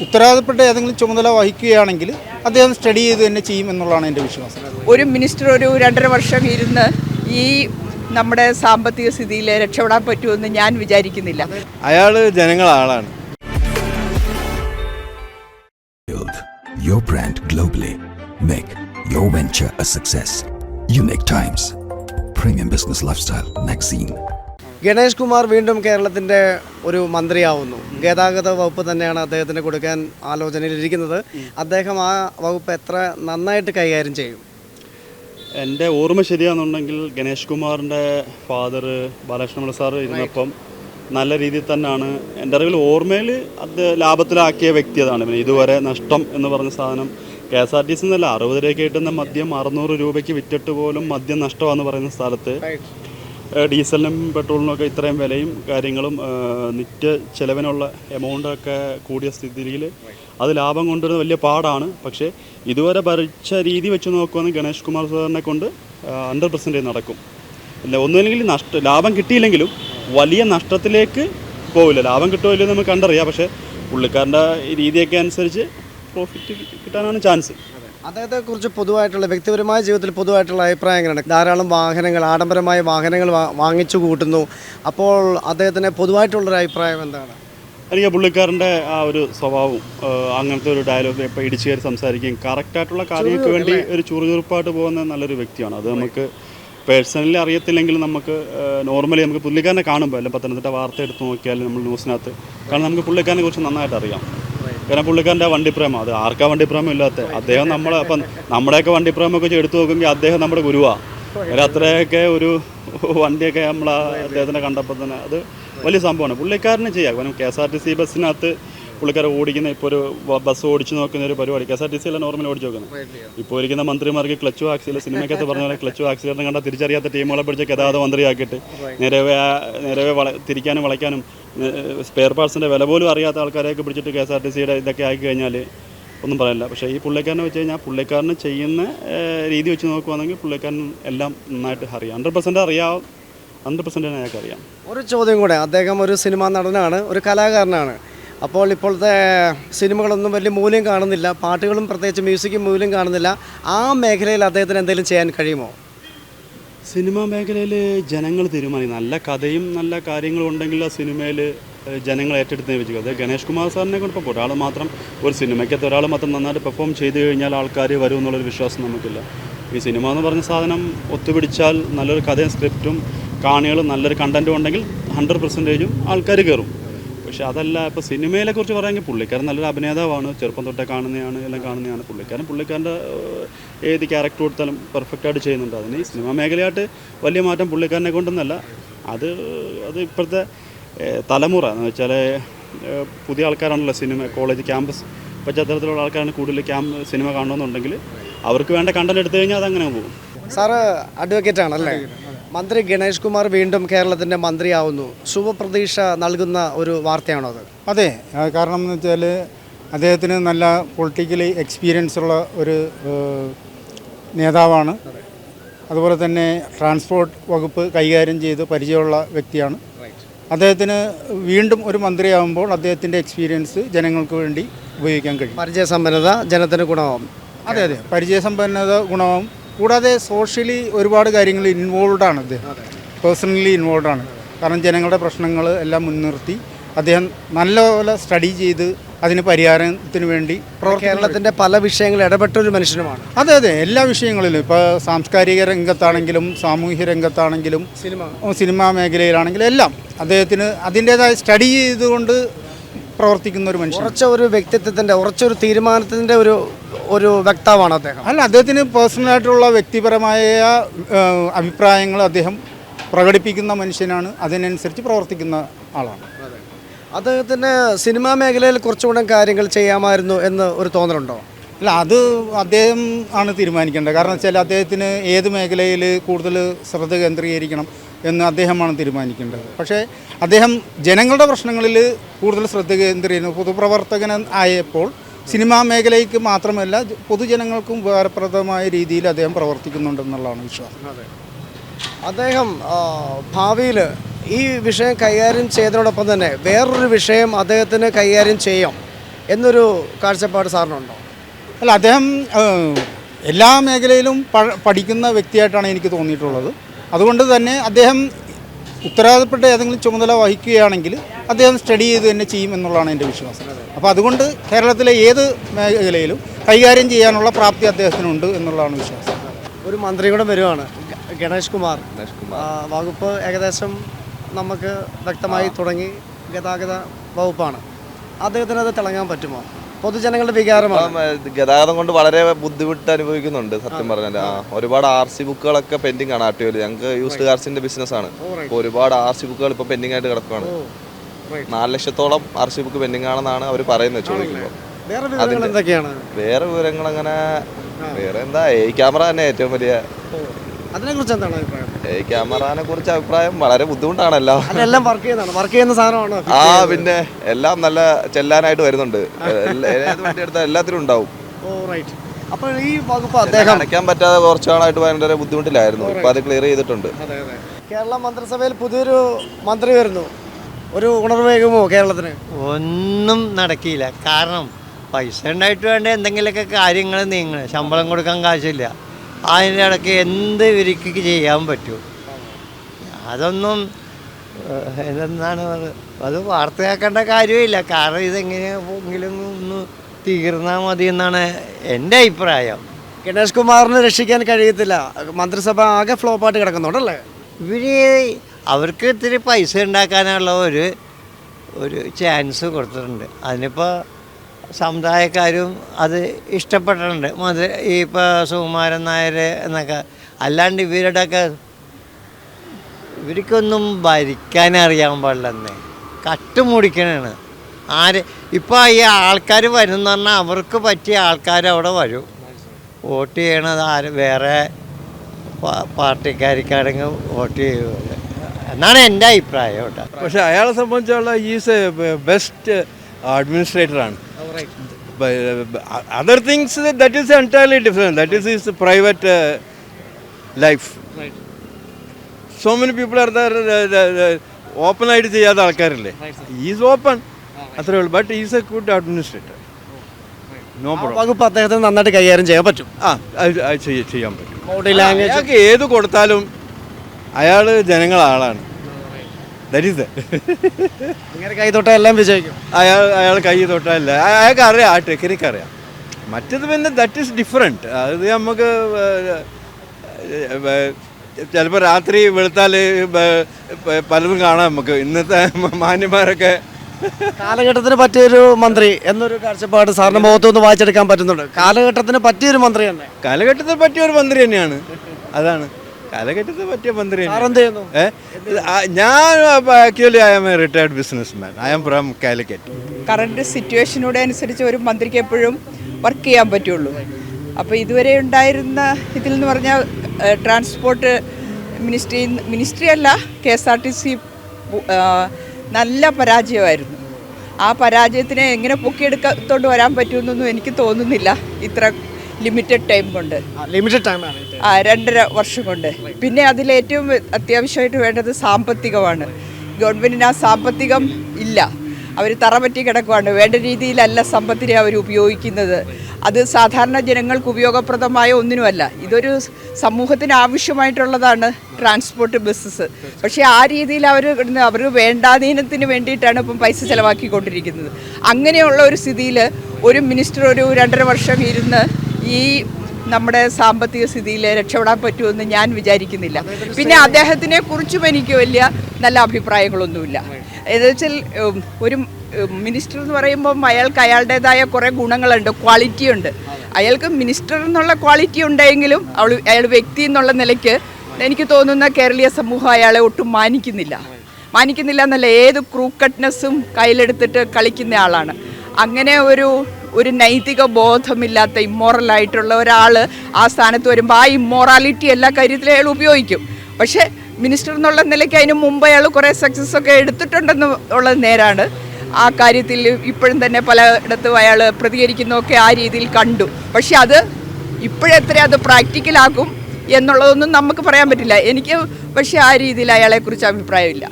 ഉത്തരവാദപ്പെട്ട ഏതെങ്കിലും ചുമതല വഹിക്കുകയാണെങ്കിൽ അദ്ദേഹം സ്റ്റഡി ചെയ്ത് തന്നെ ചെയ്യും എന്നുള്ളതാണ് എന്റെ വിശ്വാസം ഒരു മിനിസ്റ്റർ ഒരു രണ്ടര വർഷം ഇരുന്ന് ഈ നമ്മുടെ സാമ്പത്തിക സ്ഥിതിയിൽ രക്ഷപ്പെടാൻ പറ്റുമെന്ന് ഞാൻ വിചാരിക്കുന്നില്ല അയാൾ ജനങ്ങളെ ആളാണ് Build your brand globally. Make your venture a success. Unique Times. Premium Business Lifestyle Magazine. Ganesh Kumar വീണ്ടും കേരളത്തിന്റെ ഒരു മന്ത്രിയാവുന്നു. ഗതാഗത വകുപ്പ് തന്നെയാണ് അദ്ദേഹത്തിന് കൊടുക്കാൻ ആലോചനയിലിരിക്കുന്നത് അദ്ദേഹം ആ വകുപ്പ് എത്ര നന്നായിട്ട് കൈകാര്യം ചെയ്യും? എന്റെ ഓർമ്മ ശരിയാണെന്നുണ്ടെങ്കിൽ ഗണേഷ് കുമാറിന്റെ ഫാദർ ബാലകൃഷ്ണപിള്ള സാർ ഇരുന്നപ്പം നല്ല രീതിയിൽ തന്നെയാണ് എന്റെ അറിവിൽ ഓർമ്മയിൽ അത് ലാഭത്തിലാക്കിയ വ്യക്തി അതാണ്. പിന്നെ ഇതുവരെ നഷ്ടം എന്ന് പറഞ്ഞ സാധനം K S R T C എന്നല്ല അറുപത് രൂപയ്ക്ക് കിട്ടുന്ന മദ്യം അറുന്നൂറ് രൂപയ്ക്ക് വിറ്റിട്ട് പോലും മദ്യം നഷ്ടമാണെന്ന് പറയുന്ന സ്ഥലത്ത് ഡീസലിനും പെട്രോളിനും ഒക്കെ ഇത്രയും വിലയും കാര്യങ്ങളും നിത്യ ചെലവിനുള്ള എമൗണ്ടൊക്കെ കൂടിയ സ്ഥിതിയിൽ അത് ലാഭം കൊണ്ടുവരുന്നത് വലിയ പാടാണ്. പക്ഷേ ഇതുവരെ ഭരിച്ച രീതി വെച്ച് നോക്കുവാണെങ്കിൽ ഗണേഷ് കുമാർ സാറിനെ കൊണ്ട് ഹൺഡ്രഡ് പെർസെന്റേജ് നടക്കും. ഒന്നുമില്ലെങ്കിൽ നഷ്ട ലാഭം കിട്ടിയില്ലെങ്കിലും വലിയ നഷ്ടത്തിലേക്ക് പോവില്ല. ലാഭം കിട്ടുമോ ഇല്ലയോ നമുക്ക് കണ്ടറിയാം. പക്ഷേ പുള്ളിക്കാരന്റെ രീതിയൊക്കെ അനുസരിച്ച് പ്രോഫിറ്റ് കിട്ടാനാണ് ചാൻസ് അദ്ദേഹത്തെ കുറിച്ച് പൊതുവായിട്ടുള്ള വ്യക്തിപരമായ ജീവിതത്തിൽ പൊതുവായിട്ടുള്ള അഭിപ്രായങ്ങളാണ്. എങ്ങനെയാണ് ധാരാളം വാഹനങ്ങൾ ആഡംബരമായ വാഹനങ്ങൾ വാങ്ങിച്ചു കൂട്ടുന്നു. അപ്പോൾ അദ്ദേഹത്തിന് പൊതുവായിട്ടുള്ളൊരു അഭിപ്രായം എന്താണ്? എനിക്ക് പുള്ളിക്കാരന്റെ ആ ഒരു സ്വഭാവം അങ്ങനത്തെ ഒരു ഡയലോഗ് ഇപ്പോൾ ഇടിച്ചു കയറി സംസാരിക്കുകയും കറക്റ്റായിട്ടുള്ള കാര്യങ്ങൾക്ക് വേണ്ടി ഒരു ചുറുചുറുപ്പായിട്ട് പോകുന്ന നല്ലൊരു വ്യക്തിയാണ്. അത് നമുക്ക് പേഴ്സണലി അറിയത്തില്ലെങ്കിൽ നമുക്ക് നോർമലി നമുക്ക് പുള്ളിക്കാരനെ കാണുമ്പോൾ അല്ല പത്തനംതിട്ട വാർത്ത എടുത്ത് നോക്കിയാൽ നമ്മൾ ന്യൂസിനകത്ത് കാരണം നമുക്ക് പുള്ളിക്കാരനെ കുറിച്ച് നന്നായിട്ട് അറിയാം. കാരണം പുള്ളിക്കാരന്റെ വണ്ടിപ്രേമം. അത് ആർക്കാ വണ്ടിപ്രേമം ഇല്ലാത്ത? അദ്ദേഹം നമ്മളെ അപ്പം നമ്മുടെയൊക്കെ വണ്ടിപ്രേമൊക്കെ ഒക്കെ എടുത്തു നോക്കുമെങ്കിൽ അദ്ദേഹം നമ്മുടെ ഗുരുവാണ് കാരണം അത്രയൊക്കെ ഒരു വണ്ടിയൊക്കെ നമ്മൾ അദ്ദേഹത്തിനെ കണ്ടപ്പോൾ തന്നെ അത് വലിയ സംഭവമാണ്. പുള്ളിക്കാരന് ചെയ്യാം. കാരണം K S R T C ബസ്സിനകത്ത് പുള്ളിക്കാരൻ ഓടിക്കുന്ന ഇപ്പോൾ ഒരു ബസ് ഓടിച്ചു നോക്കുന്ന ഒരു പരിപാടി K S R T C അല്ല നോർമൽ ഓടിച്ച് നോക്കുന്നത് ഇപ്പോൾ ഇരിക്കുന്ന മന്ത്രിമാർക്ക് ക്ലച്ച് ആക്സിലെ സിനിമയ്ക്കകത്ത് പറഞ്ഞ പോലെ ക്ലച്ച് ആക്സിലേറ്റം കണ്ടാൽ തിരിച്ചറിയാത്ത ടീമുകളെ പിടിച്ച് ഗതാഗത മന്ത്രിയാക്കിയിട്ട് നിരവേ നിരവേ വള തിരിക്കാനും വളയ്ക്കാനും സ്പെയർ പാർട്സിന്റെ വില പോലും അറിയാത്ത ആൾക്കാരെയൊക്കെ പിടിച്ചിട്ട് കെ എസ് ആർ ടി സിയുടെ ഇതൊക്കെ ആക്കി കഴിഞ്ഞാൽ ഒന്നും പറയാനില്ല പക്ഷേ ഈ പുള്ളിക്കാരനെ വെച്ച് കഴിഞ്ഞാൽ പുള്ളിക്കാരന് ചെയ്യുന്ന രീതി വെച്ച് നോക്കുവാണെങ്കിൽ പുള്ളിക്കാരൻ എല്ലാം നന്നായിട്ട് അറിയാം. ഹൺഡ്രഡ് പെർസെന്റ് അറിയാം. ഹൺഡ്രഡ് പെർസെന്റ് അയാൾക്ക് അറിയാം ഒരു ചോദ്യം കൂടെ. അദ്ദേഹം ഒരു സിനിമാ നടനാണ് ഒരു കലാകാരനാണ്. അപ്പോൾ ഇപ്പോഴത്തെ സിനിമകളൊന്നും വലിയ മൂല്യം കാണുന്നില്ല. പാട്ടുകളും പ്രത്യേകിച്ച് മ്യൂസിക്കും മൂല്യം കാണുന്നില്ല. ആ മേഖലയിൽ അദ്ദേഹത്തിന് എന്തെങ്കിലും ചെയ്യാൻ കഴിയുമോ? സിനിമാ മേഖലയിൽ ജനങ്ങൾ തീരുമാനിക്കും. നല്ല കഥയും നല്ല കാര്യങ്ങളും ഉണ്ടെങ്കിൽ ആ സിനിമയിൽ ജനങ്ങൾ ഏറ്റെടുത്ത് വെച്ചു അത് ഗണേഷ് കുമാർ സാറിനെ കൊണ്ട് ഇപ്പോൾ ഒരാൾ മാത്രം ഒരു സിനിമയ്ക്കകത്ത് ഒരാൾ മാത്രം നന്നായിട്ട് പെർഫോം ചെയ്ത് കഴിഞ്ഞാൽ ആൾക്കാർ വരും എന്നുള്ളൊരു വിശ്വാസം നമുക്കില്ല. ഈ സിനിമ എന്ന് പറഞ്ഞ സാധനം ഒത്തുപിടിച്ചാൽ നല്ലൊരു കഥയും സ്ക്രിപ്റ്റും കാണികളും നല്ലൊരു കണ്ടന്റും ഉണ്ടെങ്കിൽ ഹൺഡ്രഡ് പെർസെന്റേജും ആൾക്കാർ കയറും പക്ഷെ അതല്ല ഇപ്പോൾ സിനിമയിലെ കുറിച്ച് പറയുമെങ്കിൽ പുള്ളിക്കാരൻ നല്ലൊരു അഭിനേതാവാണ്. ചെറുപ്പം തൊട്ടേ കാണുന്നതാണ് എല്ലാം കാണുന്നതാണ്. പുള്ളിക്കാരൻ പുള്ളിക്കാരന്റെ ഏത് ക്യാരക്ടർ കൊടുത്താലും പെർഫെക്റ്റ് ആയിട്ട് ചെയ്യുന്നുണ്ട്. അതിന് സിനിമ മേഖലയായിട്ട് വലിയ മാറ്റം പുള്ളിക്കാരനെ കൊണ്ടൊന്നല്ല. അത് അത് ഇപ്പോഴത്തെ തലമുറ എന്ന് വെച്ചാൽ പുതിയ ആൾക്കാരാണല്ലോ സിനിമ കോളേജ് ക്യാമ്പസ്. പശ്ചാത്തലത്തിലുള്ള ആൾക്കാരാണ് കൂടുതൽ ക്യാമ്പ് സിനിമ കാണണമെന്നുണ്ടെങ്കിൽ അവർക്ക് വേണ്ട കണ്ടന്റ് എടുത്തു കഴിഞ്ഞാൽ അതങ്ങനെ പോകും. സാറ് അഡ്വക്കേറ്റ് ആണല്ലേ? മന്ത്രി ഗണേഷ് കുമാർ വീണ്ടും കേരളത്തിന്റെ മന്ത്രിയാവുന്നു. ശുഭപ്രതീക്ഷ നൽകുന്ന ഒരു വാർത്തയാണോ അത്? അതെ കാരണം എന്ന് വെച്ചാൽ അദ്ദേഹത്തിന് നല്ല പൊളിറ്റിക്കലി എക്സ്പീരിയൻസ് ഉള്ള ഒരു നേതാവാണ്. അതുപോലെ തന്നെ ട്രാൻസ്പോർട്ട് വകുപ്പ് കൈകാര്യം ചെയ്ത് പരിചയമുള്ള വ്യക്തിയാണ്. അദ്ദേഹത്തിന് വീണ്ടും ഒരു മന്ത്രിയാകുമ്പോൾ അദ്ദേഹത്തിന്റെ എക്സ്പീരിയൻസ് ജനങ്ങൾക്ക് വേണ്ടി ഉപയോഗിക്കാൻ കഴിയും. പരിചയസമ്പന്നത ജനത്തിന് ഗുണമാവും. അതെ അതെ. പരിചയസമ്പന്നത ഗുണവും കൂടാതെ സോഷ്യലി ഒരുപാട് കാര്യങ്ങൾ ഇൻവോൾവ് ആണ് അദ്ദേഹം. പേഴ്സണലി ഇൻവോൾവ് ആണ്. കാരണം ജനങ്ങളുടെ പ്രശ്നങ്ങൾ എല്ലാം മുൻനിർത്തി അദ്ദേഹം നല്ലപോലെ സ്റ്റഡി ചെയ്ത് അതിന് പരിഹാരത്തിന് വേണ്ടി കേരളത്തിന്റെ പല വിഷയങ്ങളിൽ ഇടപെട്ട ഒരു മനുഷ്യനുമാണ്. അതെ അതെ. എല്ലാ വിഷയങ്ങളിലും. ഇപ്പോൾ സാംസ്കാരിക രംഗത്താണെങ്കിലും സാമൂഹ്യ രംഗത്താണെങ്കിലും സിനിമ. സിനിമാ മേഖലയിലാണെങ്കിലും എല്ലാം അദ്ദേഹത്തിന് അതിന്റേതായ സ്റ്റഡി ചെയ്തുകൊണ്ട് പ്രവർത്തിക്കുന്ന ഒരു മനുഷ്യൻ ഉറച്ച ഒരു വ്യക്തിത്വത്തിന്റെ ഉറച്ച ഒരു തീരുമാനത്തിന്റെ ഒരു ഒരു വക്താവാണ് അദ്ദേഹം. അല്ല അദ്ദേഹത്തിന് പേഴ്സണലായിട്ടുള്ള വ്യക്തിപരമായ അഭിപ്രായങ്ങൾ അദ്ദേഹം പ്രകടിപ്പിക്കുന്ന മനുഷ്യനാണ്. അതിനനുസരിച്ച് പ്രവർത്തിക്കുന്ന ആളാണ്. അദ്ദേഹത്തിന് സിനിമാ മേഖലയിൽ കുറച്ചുകൂടെ കാര്യങ്ങൾ ചെയ്യാമായിരുന്നു എന്ന് ഒരു തോന്നലുണ്ടോ? അല്ല അത് അദ്ദേഹം ആണ് തീരുമാനിക്കേണ്ടത്. കാരണം വെച്ചാൽ അദ്ദേഹത്തിന് ഏത് മേഖലയിൽ കൂടുതൽ ശ്രദ്ധ കേന്ദ്രീകരിക്കണം എന്ന് അദ്ദേഹമാണ് തീരുമാനിക്കേണ്ടത്. പക്ഷേ അദ്ദേഹം ജനങ്ങളുടെ പ്രശ്നങ്ങളിൽ കൂടുതൽ ശ്രദ്ധ കേന്ദ്രീകരിക്കുന്നു. പൊതുപ്രവർത്തകൻ ആയപ്പോൾ സിനിമാ മേഖലയ്ക്ക് മാത്രമല്ല പൊതുജനങ്ങൾക്കും ഉപകാരപ്രദമായ രീതിയിൽ അദ്ദേഹം പ്രവർത്തിക്കുന്നുണ്ടെന്നുള്ളതാണ് വിശ്വാസം. അദ്ദേഹം ഭാവിയിൽ ഈ വിഷയം കൈകാര്യം ചെയ്തതിനോടൊപ്പം തന്നെ വേറൊരു വിഷയം അദ്ദേഹത്തിന് കൈകാര്യം ചെയ്യാം എന്നൊരു കാഴ്ചപ്പാട് സാറിനുണ്ടോ? അല്ല അദ്ദേഹം എല്ലാ മേഖലയിലും പഠിക്കുന്ന വ്യക്തിയായിട്ടാണ് എനിക്ക് തോന്നിയിട്ടുള്ളത്. അതുകൊണ്ട് തന്നെ അദ്ദേഹം ഉത്തരവാദപ്പെട്ട ഏതെങ്കിലും ചുമതല വഹിക്കുകയാണെങ്കിൽ അദ്ദേഹം സ്റ്റഡി ചെയ്ത് തന്നെ ചെയ്യും എന്നുള്ളതാണ് എന്റെ വിശ്വാസം. അപ്പോൾ അതുകൊണ്ട് കേരളത്തിലെ ഏത് മേഖലയിലും കൈകാര്യം ചെയ്യാനുള്ള പ്രാപ്തി അദ്ദേഹത്തിനുണ്ട് എന്നുള്ളതാണ് വിശ്വാസം. ഒരു മന്ത്രി കൂടെ വരുവാണ് കുമാർ. ഗണേഷ് കുമാർ. വകുപ്പ് ഏകദേശം നമുക്ക് വ്യക്തമായി തുടങ്ങി ഗതാഗത വകുപ്പാണ്. അദ്ദേഹത്തിന് അത് തിളങ്ങാൻ പറ്റുമോ? പൊതുജനങ്ങളുടെ വികാരമാണ്. ഗതാഗതം കൊണ്ട് വളരെ ബുദ്ധിമുട്ട് അനുഭവിക്കുന്നുണ്ട് സത്യം പറഞ്ഞാൽ ആ ഒരുപാട് ആർ സി ബുക്കുകളൊക്കെ പെൻഡിങ് ആണ് ആട്ടിയോൽ ഞങ്ങൾക്ക് യൂസ്ഡ് കാർസിന്റെ ബിസിനസ് ആണ്. ഒരുപാട് ആർ സി ബുക്കുകൾ ഇപ്പൊ പെൻഡിങ് ആയിട്ട് കിടക്കുകയാണ് നാല് ലക്ഷത്തോളം ആർ സി ബുക്ക് പെൻഡിങ് ആണെന്നാണ് അവർ പറയുന്നത് ചോദിക്കുമ്പോൾ വേറെ വിവരങ്ങൾ അങ്ങനെ വേറെ എന്താ ഏ ക്യാമറ തന്നെ ഏറ്റവും വലിയ അതിനെ കുറിച്ച് എന്താണ് അഭിപ്രായം? ക്യാമറനെ കുറിച്ച് അഭിപ്രായം വളരെ ബുദ്ധിമുട്ടാണല്ലോ. അതെല്ലാം വർക്ക് ചെയ്യുന്നതാണ്. വർക്ക് ചെയ്യുന്ന സാധനമാണോ. ആ പിന്നെ എല്ലാം നല്ല ചെല്ലാനായിട്ട് വരുന്നുണ്ട്. ഏത് വണ്ടി എടുത്താൽ എല്ലാത്തിനും ഉണ്ടാവും. ഓ റൈറ്റ് അപ്പോൾ ഈ വകുപ്പ് അദ്ദേഹം അടയ്ക്കാൻ പറ്റാതെ കുറച്ച് നാളായിട്ട് ഭയങ്കര ബുദ്ധിമുട്ടിലായിരുന്നു. ഇപ്പൊ അത് ക്ലിയർ ചെയ്തിട്ടുണ്ട്. അതെ അതെ. കേരള മന്ത്രിസഭയിൽ പുതിയൊരു മന്ത്രി വരുന്നു. ഒരു ഉണർവേകുമോ കേരളത്തിന്? ഒന്നും നടക്കിയില്ല. കാരണം പൈസ ഉണ്ടായിട്ട് വേണ്ട എന്തെങ്കിലുമൊക്കെ കാര്യങ്ങൾ നീങ്ങണം. ശമ്പളം കൊടുക്കാൻ കാശില്ല. അതിന്റെ ഇടയ്ക്ക് എന്ത് ഇവർക്ക് ചെയ്യാൻ പറ്റൂ? അതൊന്നും എന്താണ് അത്? അത് വാർത്തയാക്കേണ്ട കാര്യമില്ല. കാരണം ഇതെങ്ങനെയെങ്കിലും ഒന്ന് തീർന്നാൽ മതി എന്നാണ് എന്റെ അഭിപ്രായം. ഗണേഷ് കുമാറിനെ രക്ഷിക്കാൻ കഴിയത്തില്ല. മന്ത്രിസഭ ആകെ ഫ്ലോപ്പായിട്ട് കിടക്കുന്നുണ്ടല്ലേ? ഇവർ അവർക്ക് ഇത്തിരി പൈസ ഉണ്ടാക്കാനുള്ള ഒരു ഒരു ചാൻസ് കൊടുത്തിട്ടുണ്ട്. അതിനിപ്പോൾ സമുദായക്കാരും അത് ഇഷ്ടപ്പെട്ടിട്ടുണ്ട്. മധുര ഈ ഇപ്പോൾ സുകുമാരൻ നായർ എന്നൊക്കെ. അല്ലാണ്ട് ഇവരുടെയൊക്കെ ഇവർക്കൊന്നും ഭരിക്കാൻ അറിയാൻ പാടില്ലെന്നേ കട്ടുമുടിക്കണാണ് ആര് ഇപ്പോൾ ഈ ആൾക്കാർ വരും എന്ന് പറഞ്ഞാൽ അവർക്ക് പറ്റിയ ആൾക്കാർ അവിടെ വരും. വോട്ട് ചെയ്യണത് ആര് വേറെ പാ- പാർട്ടിക്കാർക്കാണെങ്കിൽ വോട്ട് ചെയ്യുക. എന്നാണ് എന്റെ അഭിപ്രായം കേട്ടോ. പക്ഷെ അയാളെ സംബന്ധിച്ചുള്ള ഈസ് ബെസ്റ്റ് അഡ്മിനിസ്ട്രേറ്റർ ആണ്. Other things that is entirely different that is is private life so many people are open ആയിട്ട് ചെയ്യാത്ത ആൾക്കാരില്ലേ? ഈസ് ഓപ്പൺ അത്രേ ഉള്ളൂ. But is a good administrator no problem വകുപ്പ് അദ്ദേഹത്തിന് നന്നായിട്ട് കൈകാര്യം ചെയ്യാൻ പറ്റും. ആ ചെയ്യാൻ പറ്റും. ബോഡി ലാംഗ്വേജ് ഏത് കൊടുത്താലും അയാൾ ജനങ്ങളെ ആളാണ് ദറ്റ് ഈസ് ഇങ്ങനെ കൈ തൊട്ടാൽ എല്ലാം വിജയിക്കും. അയാൾ അയാൾ കൈ തൊട്ടല്ല അയാൾക്ക് അറിയാം ആ ടെക്നിക്ക് അറിയാം മറ്റത് പിന്നെ ദറ്റ് ഈസ് ഡിഫറെന്റ് അത് നമുക്ക് ചിലപ്പോൾ രാത്രി വെളുത്താൽ പലതും കാണാം നമുക്ക്. ഇന്നത്തെ മാന്യന്മാരൊക്കെ കാലഘട്ടത്തിന് പറ്റിയൊരു മന്ത്രി എന്നൊരു കാഴ്ചപ്പാട് സാറിന്റെ മുഖത്തുനിന്ന് വായിച്ചെടുക്കാൻ പറ്റുന്നുണ്ട്. കാലഘട്ടത്തിന് പറ്റിയൊരു മന്ത്രി തന്നെ. കാലഘട്ടത്തിന് പറ്റിയൊരു മന്ത്രി തന്നെയാണ്. അതാണ്. കാലഘട്ടത്തിൽ പറ്റിയ മന്ത്രി ഞാൻ actually I am a retired business man I am from Calicut current സിറ്റുവേഷനോട് അനുസരിച്ച് ഒരു മന്ത്രിക്ക് എപ്പോഴും വർക്ക് ചെയ്യാൻ പറ്റുള്ളൂ. അപ്പോൾ ഇതുവരെ ഉണ്ടായിരുന്ന ഇതിൽ എന്ന് പറഞ്ഞാൽ ട്രാൻസ്പോർട്ട് മിനിസ്ട്രി മിനിസ്ട്രി അല്ല K S R T C നല്ല പരാജയമായിരുന്നു. ആ പരാജയത്തിനെ എങ്ങനെ പൊക്കിയെടുക്കത്തോണ്ട് വരാൻ പറ്റുമെന്നൊന്നും എനിക്ക് തോന്നുന്നില്ല. ഇത്ര ലിമിറ്റഡ് ടൈം കൊണ്ട്. ലിമിറ്റഡ് ടൈമാണ് ആ രണ്ടര വർഷം കൊണ്ട്. പിന്നെ അതിലേറ്റവും അത്യാവശ്യമായിട്ട് വേണ്ടത് സാമ്പത്തികമാണ്. ഗവൺമെന്റിന് ആ സാമ്പത്തികം ഇല്ല. അവർ തറപറ്റി കിടക്കുവാണ്. വേണ്ട രീതിയിലല്ല സമ്പത്തിനെ അവർ ഉപയോഗിക്കുന്നത്. അത് സാധാരണ ജനങ്ങൾക്ക് ഉപയോഗപ്രദമായ ഒന്നിനുമല്ല. ഇതൊരു സമൂഹത്തിന് ആവശ്യമായിട്ടുള്ളതാണ് ട്രാൻസ്പോർട്ട് ബസ്സസ്. പക്ഷേ ആ രീതിയിൽ അവർ അവർ വേണ്ടാധീനത്തിന് വേണ്ടിയിട്ടാണ് ഇപ്പം പൈസ ചിലവാക്കിക്കൊണ്ടിരിക്കുന്നത്. അങ്ങനെയുള്ള ഒരു സ്ഥിതിയിൽ ഒരു മിനിസ്റ്റർ ഒരു രണ്ടര വർഷം ഇരുന്ന് ഈ നമ്മുടെ സാമ്പത്തിക സ്ഥിതിയിൽ രക്ഷപ്പെടാൻ പറ്റുമെന്ന് ഞാൻ വിചാരിക്കുന്നില്ല. പിന്നെ അദ്ദേഹത്തിനെ കുറിച്ചും എനിക്ക് വലിയ നല്ല അഭിപ്രായങ്ങളൊന്നുമില്ല. എന്ന് വെച്ചാൽ ഒരു മിനിസ്റ്റർ എന്ന് പറയുമ്പം അയാൾക്ക് അയാളുടേതായ കുറേ ഗുണങ്ങളുണ്ട് ക്വാളിറ്റി ഉണ്ട്. അയാൾക്ക് മിനിസ്റ്റർ എന്നുള്ള ക്വാളിറ്റി ഉണ്ടെങ്കിലും അവൾ അയാൾ വ്യക്തി എന്നുള്ള നിലയ്ക്ക് എനിക്ക് തോന്നുന്ന കേരളീയ സമൂഹം അയാളെ ഒട്ടും മാനിക്കുന്നില്ല. മാനിക്കുന്നില്ല എന്നല്ല ഏത് ക്രൂക്കട്ട്നെസ്സും കയ്യിലെടുത്തിട്ട് കളിക്കുന്ന ആളാണ്. അങ്ങനെ ഒരു ഒരു നൈതിക ബോധമില്ലാത്ത ഇമ്മോറലായിട്ടുള്ള ഒരാൾ ആ സ്ഥാനത്ത് വരുമ്പോൾ ആ ഇമ്മോറാലിറ്റി എല്ലാ കാര്യത്തിലും അയാൾ ഉപയോഗിക്കും. പക്ഷേ മിനിസ്റ്റർ എന്നുള്ള നിലയ്ക്ക് അതിന് മുമ്പ് അയാൾ കുറേ സക്സസ് ഒക്കെ എടുത്തിട്ടുണ്ടെന്ന് ഉള്ളത് നേരാണ്. ആ കാര്യത്തിൽ ഇപ്പോഴും തന്നെ പലയിടത്തും അയാൾ പ്രതികരിക്കുന്നതൊക്കെ ആ രീതിയിൽ കണ്ടു. പക്ഷെ അത് ഇപ്പോഴെത്ര അത് പ്രാക്ടിക്കലാക്കും എന്നുള്ളതൊന്നും നമുക്ക് പറയാൻ പറ്റില്ല. എനിക്ക് പക്ഷേ ആ രീതിയിൽ അയാളെക്കുറിച്ച് അഭിപ്രായമില്ല.